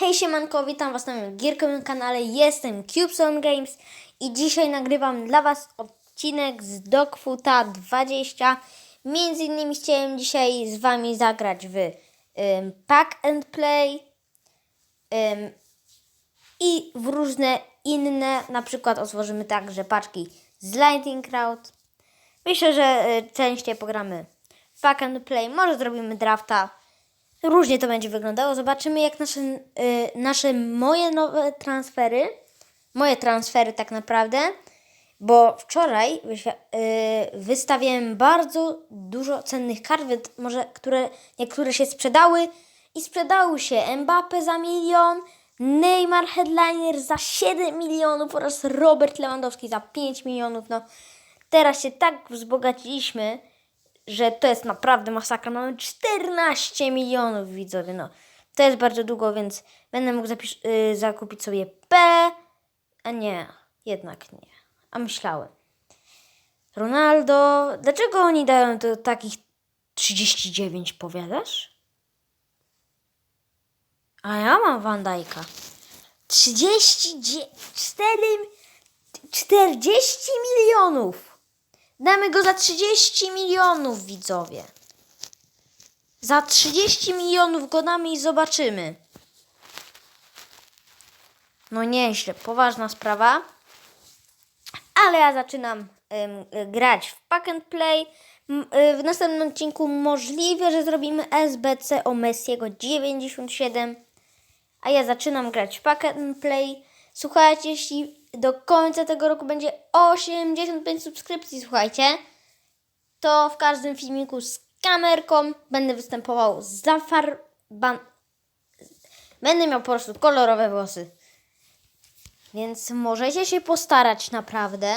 Hej siemanko, witam was na moim gierkowym kanale, jestem Cubezone Games i dzisiaj nagrywam dla was odcinek z Dogfoota 20. Między innymi chciałem dzisiaj z wami zagrać w ym, Pack and Play ym, i w różne inne, na przykład otworzymy także paczki z Lightning Crowd. Myślę, że y, częściej pogramy w Pack and Play, może zrobimy drafta. Różnie to będzie wyglądało. Zobaczymy, jak nasze, y, nasze moje nowe transfery, moje transfery tak naprawdę, bo wczoraj wyświ- y, wystawiłem bardzo dużo cennych kart, może które, niektóre się sprzedały i sprzedały się Mbappe za milion, Neymar Headliner za 7 milionów oraz Robert Lewandowski za 5 milionów. No, teraz się tak wzbogaciliśmy, że to jest naprawdę masakra. Mamy 14 milionów widzowie. No, to jest bardzo długo, więc będę mógł zapisz- y, zakupić sobie P. A nie, jednak nie. A myślałem. Ronaldo. Dlaczego oni dają do takich 39, powiadasz? A ja mam Van Dijk'a. 34, 40 milionów. Damy go za 30 milionów, widzowie. Za 30 milionów go damy i zobaczymy. No nieźle, poważna sprawa. Ale ja zaczynam em, y, grać w Pack and Play. Y, w następnym odcinku możliwe, że zrobimy SBC o Messiego 97. A ja zaczynam grać w Pack and Play. Słuchajcie, jeśli do końca tego roku będzie 85 subskrypcji, słuchajcie, to w każdym filmiku z kamerką będę występował za farban... Będę miał po prostu kolorowe włosy. Więc możecie się postarać naprawdę.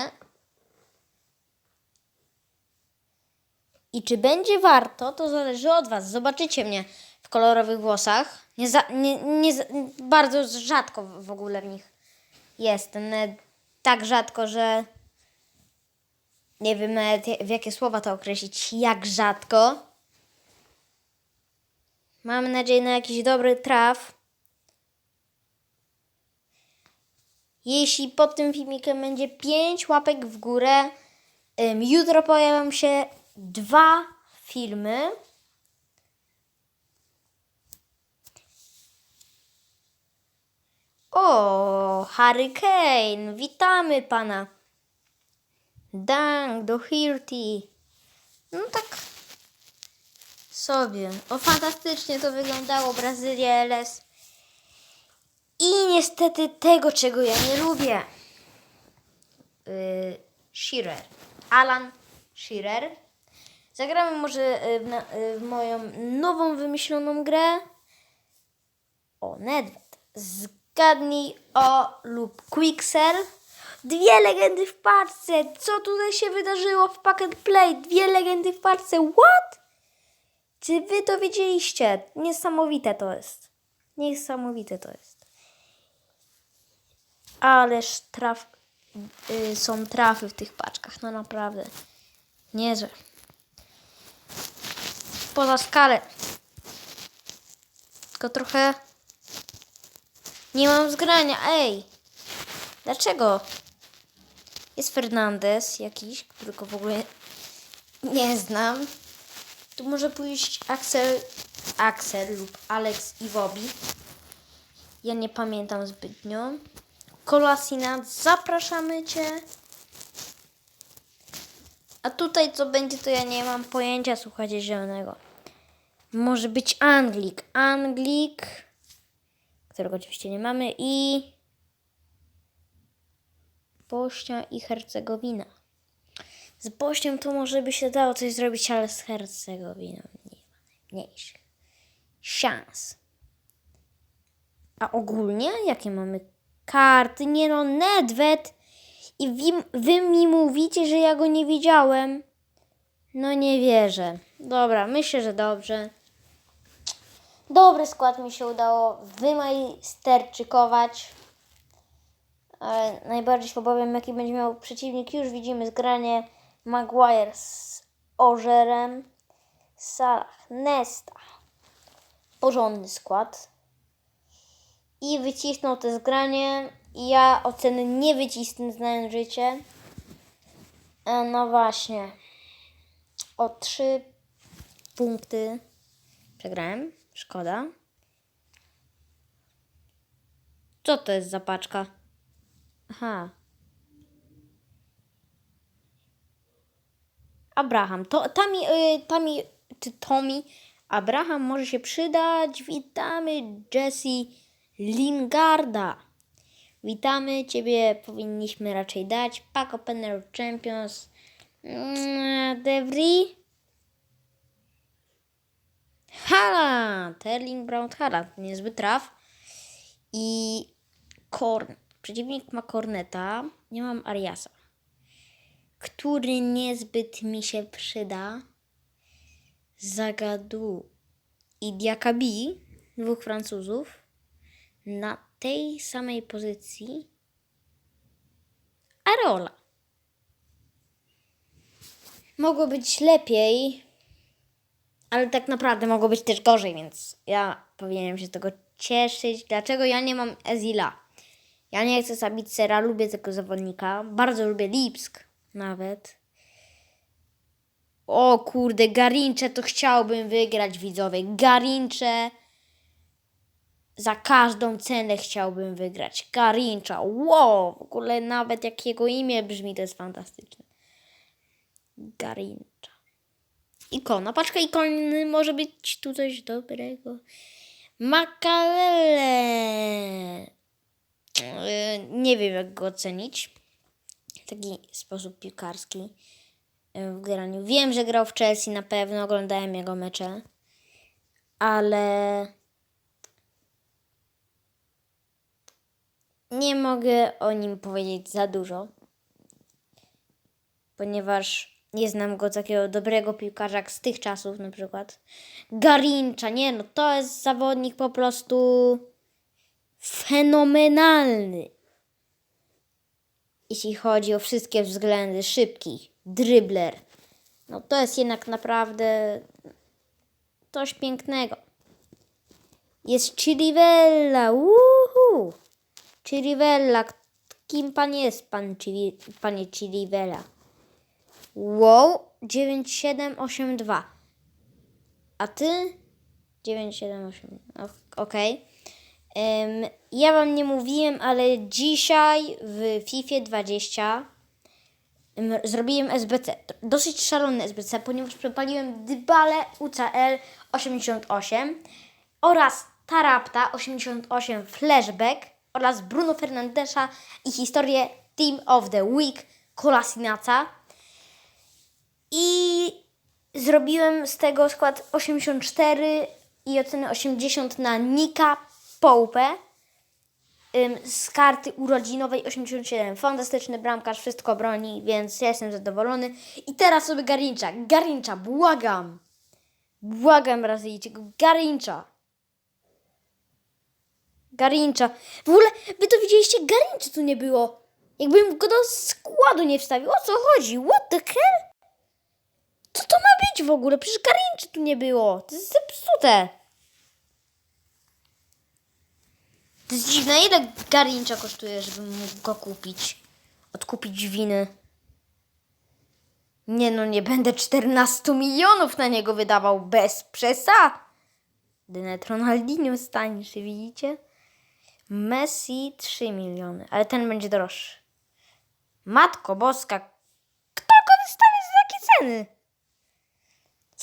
I czy będzie warto, to zależy od Was. Zobaczycie mnie w kolorowych włosach. Nie za, nie, nie, bardzo rzadko w ogóle w nich jestem. Tak rzadko, że nie wiem nawet w jakie słowa to określić. Jak rzadko. Mam nadzieję na jakiś dobry traf. Jeśli pod tym filmikiem będzie 5 łapek w górę, jutro pojawią się dwa filmy. O, Hurricane, witamy pana. Dang, do Hirty. No tak sobie. O, fantastycznie to wyglądało, Brazylia LS. I niestety tego, czego ja nie lubię. Yy, Shearer. Alan Shearer. Zagramy może yy, w, na, yy, w moją nową wymyśloną grę. O, Nedved. Zgadnij o lub Quicksell. Dwie legendy w parce. Co tutaj się wydarzyło w Pack and Play? Dwie legendy w parce. What? Czy wy to wiedzieliście? Niesamowite to jest. Niesamowite to jest. Ależ traf... y, są trafy w tych paczkach. No naprawdę. Niezłe. Poza skalę. Tylko trochę... Nie mam zgrania. Ej! Dlaczego? Jest Fernandez jakiś, którego w ogóle nie znam. Tu może pójść Axel, Axel lub Alex Iwobi. Ja nie pamiętam zbytnio. Kolasinat, zapraszamy Cię. A tutaj co będzie, to ja nie mam pojęcia, słuchajcie, zielonego. Może być Anglik. Anglik, którego oczywiście nie mamy i Bośnia i Hercegowina. Z Bośnią to może by się dało coś zrobić, ale z Hercegowiną nie ma najmniejszych szans. A ogólnie jakie mamy karty? Nie no, Nedved. I wi- wy mi mówicie, że ja go nie widziałem. No nie wierzę. Dobra, myślę, że dobrze. Dobry skład mi się udało wymajsterczykować. Ale najbardziej się obawiam, jaki będzie miał przeciwnik. Już widzimy zgranie Maguire z Ożerem, Salah, Nesta. Porządny skład. i wycisnął to zgranie. Ja oceny nie wycisnę, znając życie. E, no właśnie. O trzy punkty przegrałem. Szkoda. Co to jest za paczka? Aha. Abraham. To, tami, y, tami, czy Tommy. Abraham może się przydać. Witamy Jesse Lingarda. Witamy Ciebie. Powinniśmy raczej dać. Pack Opener Champions. Mm, Devry. Haaland. Erling Brown Haaland. Niezły traf. I Korn. Przeciwnik ma Korneta. Nie mam Ariasa który niezbyt mi się przyda. Zagadu i Diakabi, dwóch Francuzów, na tej samej pozycji Areola. Mogło być lepiej, ale tak naprawdę mogło być też gorzej, więc ja powinienem się z tego cieszyć. Dlaczego ja nie mam Ezila? Ja nie chcę zabić Sera, lubię tego zawodnika. Bardzo lubię Lipsk nawet. O kurde, Garincze to chciałbym wygrać, widzowie. Garincze za każdą cenę chciałbym wygrać. Garincza, wow, w ogóle nawet jak jego imię brzmi, to jest fantastyczne. Garincza. Ikona, paczka ikony, może być tu coś dobrego. Makalele. Yy, Nie wiem, jak go ocenić taki sposób piłkarski y, w graniu. Wiem, że grał w Chelsea na pewno, oglądałem jego mecze, ale nie mogę o nim powiedzieć za dużo, ponieważ nie znam go takiego dobrego piłkarza jak z tych czasów na przykład. Garincza, nie no, to jest zawodnik po prostu fenomenalny jeśli chodzi o wszystkie względy. Szybki, drybler. No to jest jednak naprawdę coś pięknego. Jest Chirivella. Uhu. Chirivella. Kim pan jest, pan Chiri, panie Chirivella? Wow, 9782. A ty? 978. Okej. Em, ja wam nie mówiłem, ale dzisiaj w FIFA 20 em, zrobiłem SBC. Dosyć szalony SBC, ponieważ przepaliłem Dybale UCL 88 oraz Tarapta 88 Flashback oraz Bruno Fernandesza i historię Team of the Week Kolasinaca. I zrobiłem z tego skład 84 i oceny 80 na Nika Połpę z karty urodzinowej 87. Fantastyczny bramkarz, wszystko broni, więc ja jestem zadowolony. I teraz sobie Garincza. Garincza, błagam. Błagam Brazylijczyk. Garincza. Garincza. W ogóle wy to widzieliście, Garincza tu nie było. Jakbym go do składu nie wstawił. O co chodzi? What the hell? Co to ma być w ogóle? Przecież Garincza tu nie było. To jest zepsute. To jest dziwne, ile Garincza kosztuje, żebym mógł go kupić? Odkupić winy. Nie no, nie będę 14 milionów na niego wydawał bez przesad. Dynet Ronaldinho stańszy, widzicie? Messi 3 miliony, ale ten będzie droższy. Matko boska, kto go wystawi za takie ceny?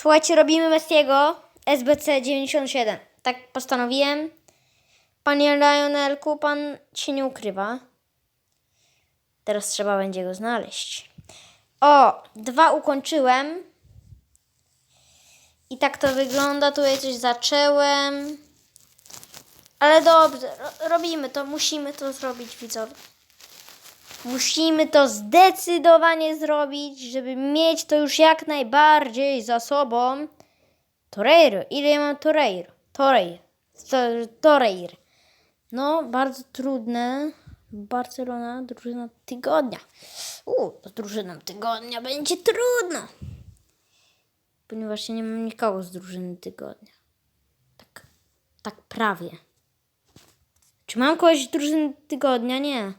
Słuchajcie, robimy Messiego SBC 97. Tak postanowiłem. Panie Lionelku, pan się nie ukrywa. Teraz trzeba będzie go znaleźć. O, dwa ukończyłem. I tak to wygląda. Tutaj coś zacząłem. Ale dobrze, ro- robimy to. Musimy to zrobić, widzowie. Musimy to zdecydowanie zrobić, żeby mieć to już jak najbardziej za sobą. Torreiro. Ile ja mam Torreiro? Torreiro. To- Torreiro. No, bardzo trudne. Barcelona, drużyna tygodnia. U, to drużyna tygodnia będzie trudno. Ponieważ ja nie mam nikogo z drużyny tygodnia. Tak, tak prawie. Czy mam kogoś z drużyny tygodnia? Nie.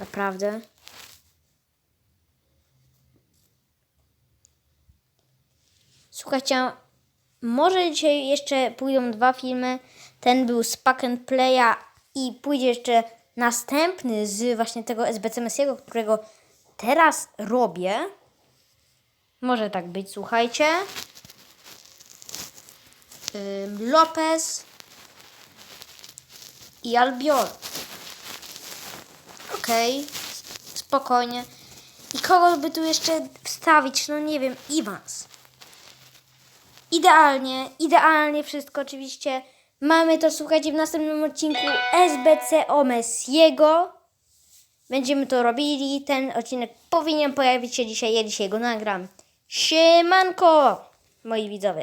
Naprawdę. Słuchajcie, może dzisiaj jeszcze pójdą dwa filmy. Ten był z Pack and Playa i pójdzie jeszcze następny z właśnie tego SBC Messiego, którego teraz robię. Może tak być, słuchajcie. Lopez i Albiol. Okej, spokojnie. I kogo by tu jeszcze wstawić? No nie wiem, Iwans. Idealnie, idealnie wszystko oczywiście. Mamy to, słuchajcie, w następnym odcinku SBC o Messiego. Będziemy to robili. Ten odcinek powinien pojawić się dzisiaj. Ja dzisiaj go nagram. Siemanko, moi widzowie.